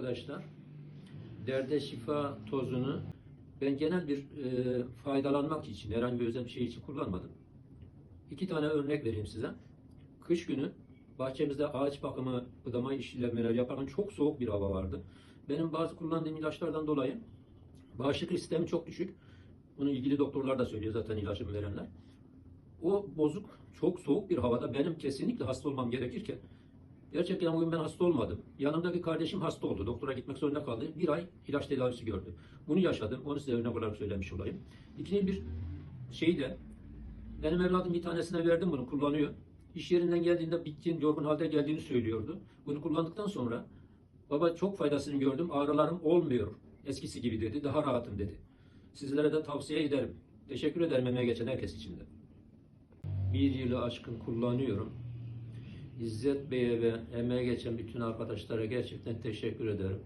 Arkadaşlar, derde şifa tozunu ben genel bir e, faydalanmak için, herhangi bir özel bir şey için kullanmadım. İki tane örnek vereyim size. Kış günü bahçemizde ağaç bakımı, budama işlemleri yaparken çok soğuk bir hava vardı. Benim bazı kullandığım ilaçlardan dolayı bağışıklık sistemi çok düşük. Bunu ilgili doktorlar da söylüyor zaten ilacımı verenler. O bozuk, çok soğuk bir havada benim kesinlikle hasta olmam gerekirken Gerçekten bugün ben hasta olmadım. Yanımdaki kardeşim hasta oldu. Doktora gitmek zorunda kaldı. Bir ay ilaç tedavisi gördü. Bunu yaşadım. Onu size örnek olarak söylemiş olayım. İkinci bir şey de benim evladım bir tanesine verdim bunu kullanıyor. İş yerinden geldiğinde bitkin, yorgun halde geldiğini söylüyordu. Bunu kullandıktan sonra baba çok faydasını gördüm. Ağrılarım olmuyor. Eskisi gibi dedi. Daha rahatım dedi. Sizlere de tavsiye ederim. Teşekkür ederim emeğe geçen herkes için de. Bir yılı aşkın kullanıyorum. İzzet Bey'e ve emeğe geçen bütün arkadaşlara gerçekten teşekkür ederim.